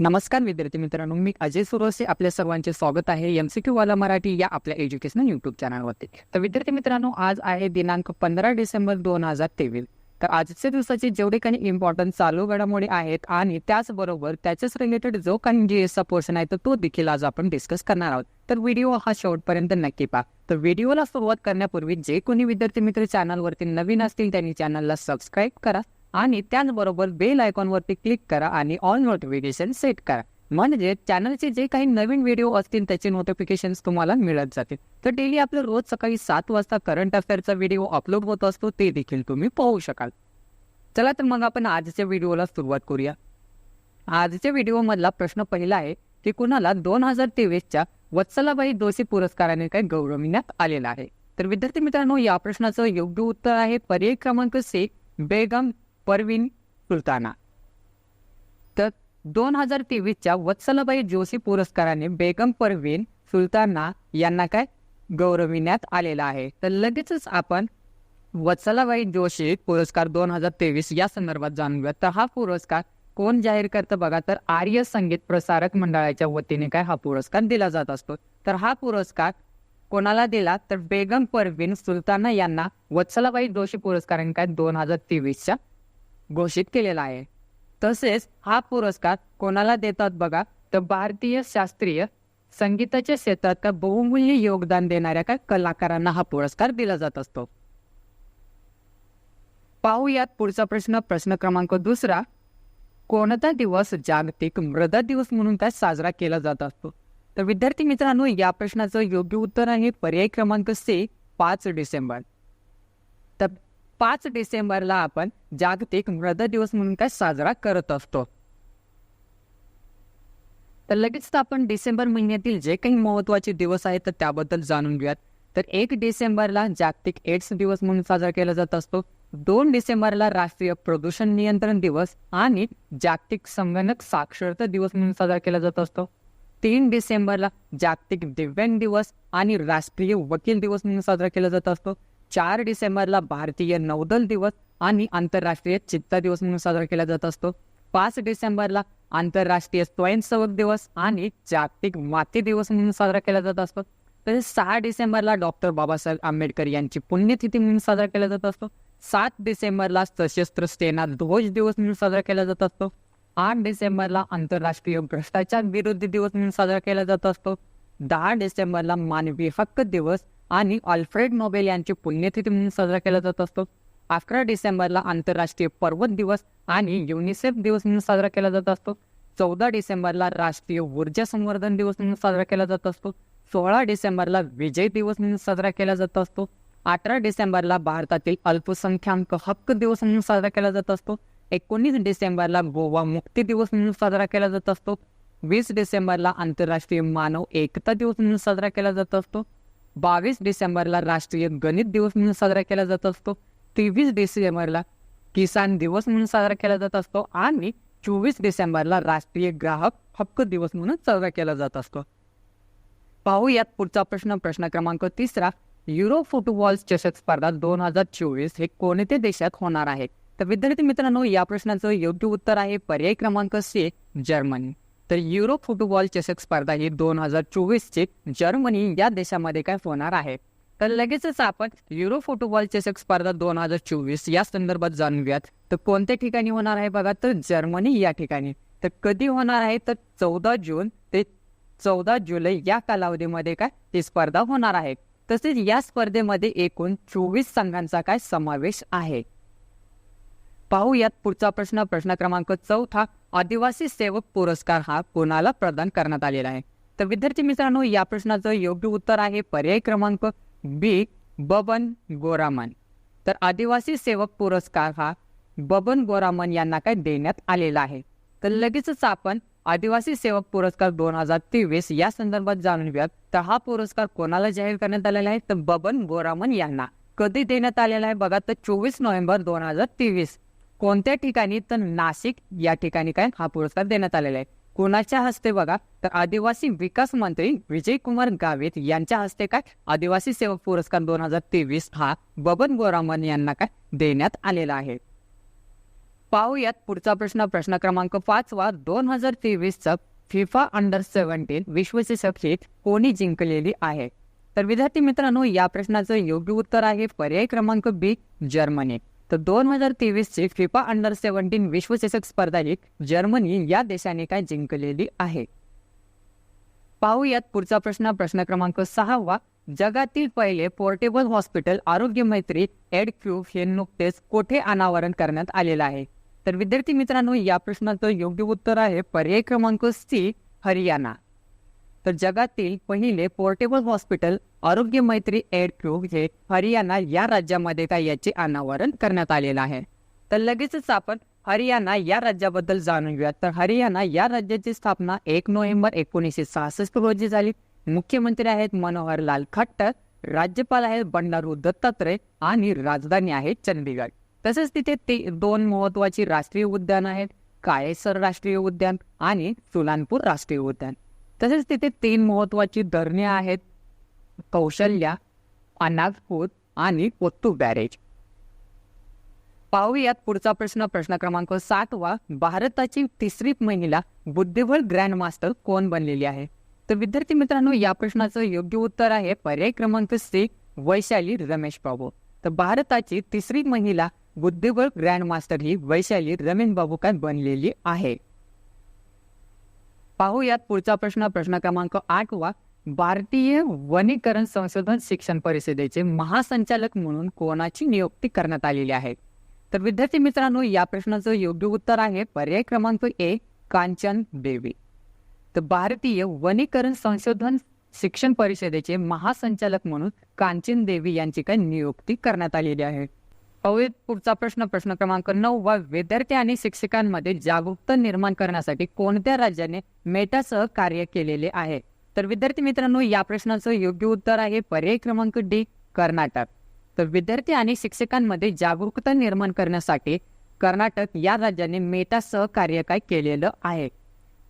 नमस्कार विद्यार्थी मित्रांनो मी अजय सुरवसे आपल्या सर्वांचे स्वागत आहे एम सी क्यू वाला मराठी या आपल्या एज्युकेशनल युट्यूब चॅनलवरती तर विद्यार्थी मित्रांनो आज आहे दिनांक पंधरा डिसेंबर दोन हजार तेवीस. तर आजच्या दिवसाचे जेवढे काही इम्पॉर्टंट चालू घडामोडी आहेत आणि त्याचबरोबर त्याच्याच रिलेटेड जो काही जी एसचा पोर्शन आहे तर तो देखील आज आपण डिस्कस करणार आहोत. तर व्हिडिओ हा शेवटपर्यंत नक्की पहा. तर व्हिडिओला सुरुवात करण्यापूर्वी जे कोणी विद्यार्थी मित्र चॅनलवरती नवीन असतील त्यांनी चॅनलला सबस्क्राईब करा. आणि त्याचबरोबर बेल आयकॉनवरती क्लिक करा आणि ऑल नोटिफिकेशन सेट करा. म्हणजे चॅनलचे जे काही नवीन व्हिडिओ असतील त्याचे नोटिफिकेशन तुम्हाला मिळत जातील. तर डेली आपलं रोज सकाळी सात वाजता करंट अफेअरचा व्हिडिओ अपलोड होत असतो ते देखील तुम्ही पाहू शकाल. चला तर मग आपण आजच्या व्हिडिओला सुरुवात करूया. आजच्या व्हिडिओमधला प्रश्न पहिला आहे की कुणाला दोन हजार तेवीसच्या वत्सलाबाई दोषी पुरस्काराने काय गौरविण्यात आलेला आहे? तर विद्यार्थी मित्रांनो या प्रश्नाचं योग्य उत्तर आहे. पर्याय क्रमांक से बेगम परवीन सुलताना. तर दोन हजार तेवीसच्या वत्सलबाई जोशी पुरस्काराने बेगम परवीन सुलताना यांना काय गौरविण्यात आलेला आहे. तर लगेचच आपण वत्सलाबाई जोशी पुरस्कार दोन हजार तेवीस या संदर्भात जाणूया. तर हा पुरस्कार कोण जाहीर करतं बघा तर आर्य संगीत प्रसारक मंडळाच्या वतीने काय हा पुरस्कार दिला जात असतो. तर हा पुरस्कार कोणाला दिला? तर बेगम परवीन सुलताना यांना वत्सलाबाई जोशी पुरस्काराने काय दोन हजार तेवीसच्या घोषित केलेला आहे. तसेच हा पुरस्कार कोणाला देतात बघा? तर भारतीय शास्त्रीय संगीताच्या क्षेत्रात का बहुमूल्य योगदान देणाऱ्या काय कलाकारांना हा पुरस्कार दिला जात असतो? पाहूयात पुढचा प्रश्न. प्रश्न क्रमांक दुसरा. कोणता दिवस जागतिक मृदा दिवस म्हणून काय साजरा केला जात असतो? तर विद्यार्थी मित्रांनो या प्रश्नाचं योग्य उत्तर आहे पर्याय क्रमांक से पाच डिसेंबर. तर पाच डिसेंबरला आपण जागतिक मृद दिवस म्हणून काय साजरा करत असतो. तर लगेच आपण डिसेंबर महिन्यातील जे काही महत्त्वाचे दिवस आहेत तर त्याबद्दल जाणून घेऊयात. तर एक डिसेंबरला जागतिक एड्स दिवस म्हणून साजरा केला जात असतो. दोन डिसेंबरला राष्ट्रीय प्रदूषण नियंत्रण दिवस आणि जागतिक संगणक साक्षरता दिवस म्हणून साजरा केला जात असतो. तीन डिसेंबरला जागतिक दिव्यांग दिवस आणि राष्ट्रीय वकील दिवस म्हणून साजरा केला जात असतो. चार डिसेंबरला भारतीय नौदल दिवस आणि आंतरराष्ट्रीय चित्ता दिवस म्हणून साजरा केला जात असतो. पाच डिसेंबरला आंतरराष्ट्रीय स्वयंसेवक दिवस आणि जागतिक माती दिवस म्हणून साजरा केला जात असतो. तसेच सहा डिसेंबरला डॉक्टर बाबासाहेब आंबेडकर यांची पुण्यतिथी म्हणून साजरा केला जात असतो. सात डिसेंबरला सशस्त्र सेना ध्वज दिवस म्हणून साजरा केला जात असतो. आठ डिसेंबरला आंतरराष्ट्रीय भ्रष्टाचार विरोधी दिवस म्हणून साजरा केला जात असतो. दहा डिसेंबरला मानवी हक्क दिवस आणि अल्फ्रेड नोबेल यांची पुण्यतिथी म्हणून साजरा केला जात असतो. अकरा डिसेंबरला आंतरराष्ट्रीय पर्वत दिवस आणि युनिसेफ दिवस म्हणून साजरा केला जात असतो. चौदा डिसेंबरला राष्ट्रीय ऊर्जा संवर्धन दिवस म्हणून साजरा केला जात असतो. सोळा डिसेंबरला विजय दिवस म्हणून साजरा केला जात असतो. अठरा डिसेंबरला भारतातील अल्पसंख्याक हक्क दिवस म्हणून साजरा केला जात असतो. एकोणीस डिसेंबरला गोवा मुक्ती दिवस म्हणून साजरा केला जात असतो. वीस डिसेंबरला आंतरराष्ट्रीय मानव एकता दिवस म्हणून साजरा केला जात असतो. बावीस डिसेंबरला राष्ट्रीय गणित दिवस म्हणून साजरा केला जात असतो. तेवीस डिसेंबरला किसान दिवस म्हणून साजरा केला जात असतो आणि चोवीस डिसेंबरला राष्ट्रीय ग्राहक हक्क दिवस म्हणून साजरा केला जात असतो. पाहूयात पुढचा प्रश्न प्रश्न क्रमांक तिसरा. युरो फुटबॉल चषक स्पर्धा दोन हजार चोवीस हे कोणत्या देशात होणार आहे? तर विद्यार्थी मित्रांनो या प्रश्नाचं योग्य उत्तर आहे पर्याय क्रमांक सी जर्मनी. तर युरो फुटबॉल चषक स्पर्धा ही दोन हजार चोवीसची जर्मनी या देशामध्ये काय होणार आहे? तर लगेचच आपण युरो फुटबॉल चषक स्पर्धा दोन हजार चोवीस या संदर्भात जाणूयात. तर कोणत्या ठिकाणी होणार आहे बघा? तर जर्मनी या ठिकाणी. तर कधी होणार आहे? तर चौदा जून ते चौदा जुलै या कालावधीमध्ये काय? ती स्पर्धा होणार आहे. तसेच या स्पर्धेमध्ये एकूण चोवीस संघांचा काय समावेश आहे? पाहूयात पुढचा प्रश्न. प्रश्न क्रमांक चौथा. आदिवासी सेवक पुरस्कार हा कोणाला प्रदान करण्यात आलेला आहे. तर विद्यार्थी मित्रांनो या प्रश्नाचं योग्य उत्तर आहे पर्याय क्रमांक बी बबन गोरामन. तर आदिवासी सेवक पुरस्कार हा बबन गोरामन यांना काय देण्यात आलेला आहे? तर लगेचच आपण आदिवासी सेवक पुरस्कार दोन हजार तेवीस या संदर्भात जाणून घेऊयात. तर हा पुरस्कार कोणाला जाहीर करण्यात आलेला आहे? तर बबन गोरामन यांना. कधी देण्यात आलेला आहे? बघा तर चोवीस नोव्हेंबर दोन हजार तेवीस. कोणत्या ठिकाणी तर नाशिक या ठिकाणी काय हा पुरस्कार देण्यात आलेला आहे. कोणाच्या हस्ते बघा तर आदिवासी विकास मंत्री विजय कुमार गावित यांच्या हस्ते काय आदिवासी सेवक पुरस्कार दोन हजार तेवीस हा बबन बोरामन यांना काय देण्यात आलेला आहे. पाहूयात पुढचा प्रश्न प्रश्न क्रमांक पाचवा दोन हजार तेवीसचा फिफा अंडर सेव्हन्टीन विश्वचषक ही कोणी जिंकलेली आहे? तर विद्यार्थी मित्रांनो या प्रश्नाचं योग्य उत्तर आहे पर्याय क्रमांक बी जर्मनी. तर दोन हजार तेवीसची फिफा अंडर सेव्हन्टीन विश्वचषक स्पर्धा लीग जर्मनी या देशाने काय जिंकलेली आहे? पाहूयात पुढचा प्रश्न. प्रश्न क्रमांक सहावा. जगातील पहिले पोर्टेबल हॉस्पिटल आरोग्य मैत्री एड क्यू हे नुकतेच कोठे अनावरण करण्यात आलेलं आहे? तर विद्यार्थी मित्रांनो या प्रश्नाचं योग्य उत्तर आहे पर्याय क्रमांक सी हरियाणा. तर जगातील पहिले पोर्टेबल हॉस्पिटल आरोग्य मैत्री एड क्यूब हे हरियाणा या राज्यामध्ये काय याचे अनावरण करण्यात आलेलं आहे. तर लगेचच आपण हरियाणा या राज्याबद्दल जाणून घेऊयात. तर हरियाणा या राज्याची स्थापना एक नोव्हेंबर एकोणीसशे सहासष्ट रोजी झाली. मुख्यमंत्री आहेत मनोहर लाल खट्टर राज्यपाल आहेत बंडारू दत्तात्रय आणि राजधानी आहे चंदीगड तसेच तिथे ते दोन महत्वाची राष्ट्रीय उद्यान आहेत काळेसर राष्ट्रीय उद्यान आणि सुलानपूर राष्ट्रीय उद्यान. तसेच तिथे तीन महत्वाची धरणे आहेत कौशल्या अनागपूर आणि कोत्तू बॅरेज. पाहूयात पुढचा प्रश्न. प्रश्न क्रमांक सातवा भारताची तिसरी महिला बुद्धिबळ ग्रँड मास्टर कोण बनलेली आहे? तर विद्यार्थी मित्रांनो या प्रश्नाचं योग्य उत्तर आहे पर्याय क्रमांक सी वैशाली रमेश बाबू. तर भारताची तिसरी महिला बुद्धिबळ ग्रँड मास्टर ही वैशाली रमेश बाबू काय बनलेली आहे? पाहूयात पुढचा प्रश्न. प्रश्न क्रमांक आठवा भारतीय वनीकरण संशोधन शिक्षण परिषदेचे महासंचालक म्हणून कोणाची नियुक्ती करण्यात आलेली आहे? तर विद्यार्थी मित्रांनो या प्रश्नाचं योग्य उत्तर आहे पर्याय क्रमांक ए कांचन देवी तर भारतीय वनीकरण संशोधन शिक्षण परिषदेचे महासंचालक म्हणून कांचन देवी यांची काय नियुक्ती करण्यात आलेली आहे? पाहूयात पुढचा प्रश्न प्रश्न क्रमांक नऊ. वा विद्यार्थी आणि शिक्षकांमध्ये जागरूकता निर्माण करण्यासाठी कोणत्या राज्याने मेटासह कार्य केलेले आहे? तर विद्यार्थी मित्रांनो या प्रश्नाचं योग्य उत्तर आहे पर्याय क्रमांक डी कर्नाटक. तर विद्यार्थी आणि शिक्षकांमध्ये जागरूकता निर्माण करण्यासाठी कर्नाटक या राज्याने मेटा कार्य काय केलेलं आहे?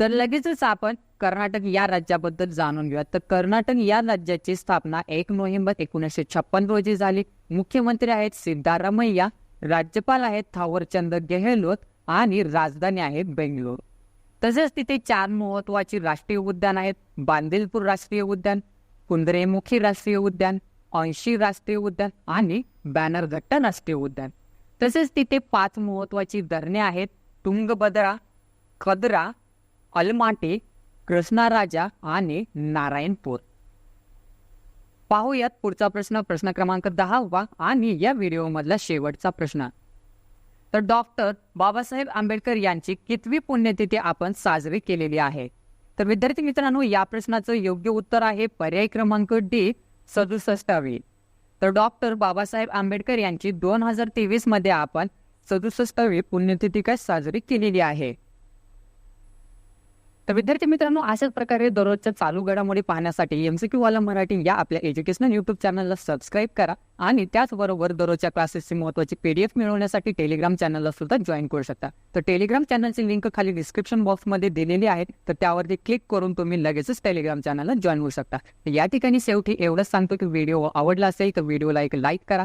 तर लगेचच आपण कर्नाटक या राज्याबद्दल जाणून घेऊया तर कर्नाटक या राज्याची स्थापना एक नोव्हेंबर एकोणीसशे छप्पन रोजी झाली. मुख्यमंत्री आहेत सिद्धारामय्या राज्यपाल आहेत थावरचंद गेहलोत आणि राजधानी आहे बेंगलोर. तसेच तिथे चार महत्वाची राष्ट्रीय उद्यान आहेत. बांदिलपूर राष्ट्रीय उद्यान कुंद्रेमुखी राष्ट्रीय उद्यान ऐंशी राष्ट्रीय उद्यान आणि बॅनरघट्टा राष्ट्रीय उद्यान. तसेच तिथे पाच महत्वाची धरणे आहेत. तुंगभद्रा खदरा अलमाटे कृष्णाराजा आणि नारायणपूर. पाहूयात पुढचा प्रश्न. प्रश्न क्रमांक दहावा आणि या व्हिडिओमधला शेवटचा प्रश्न. तर डॉक्टर बाबासाहेब आंबेडकर यांची कितवी पुण्यतिथी आपण साजरी केलेली आहे? तर विद्यार्थी मित्रांनो या प्रश्नाचं योग्य उत्तर आहे पर्याय क्रमांक डी सदुसष्टावी. तर डॉक्टर बाबासाहेब आंबेडकर यांची दोन हजार तेवीसमध्ये आपण सदुसष्टावी पुण्यतिथी काय साजरी केलेली आहे? तर विद्यार्थी मित्रांनो अशाच प्रकारे दररोजच्या चालू घडामोडी पाहण्यासाठी एमसीक्यू वाला मराठी या आपल्या एज्युकेशनल युट्यूब चॅनलला सबस्क्राईब करा आणि त्याचबरोबर दररोजच्या क्लासेसची महत्वाची पीडीएफ मिळवण्यासाठी टेलिग्राम चॅनलला सुद्धा जॉईन करू शकता. तर टेलिग्राम चॅनलची लिंक खाली डिस्क्रिप्शन बॉक्समध्ये दिलेली आहे. तर त्यावरती क्लिक करून तुम्ही लगेचच टेलिग्राम चॅनलला जॉईन होऊ शकता. या ठिकाणी शेवटी एवढंच सांगतो की व्हिडिओ आवडला असेल तर व्हिडिओला एक लाईक करा.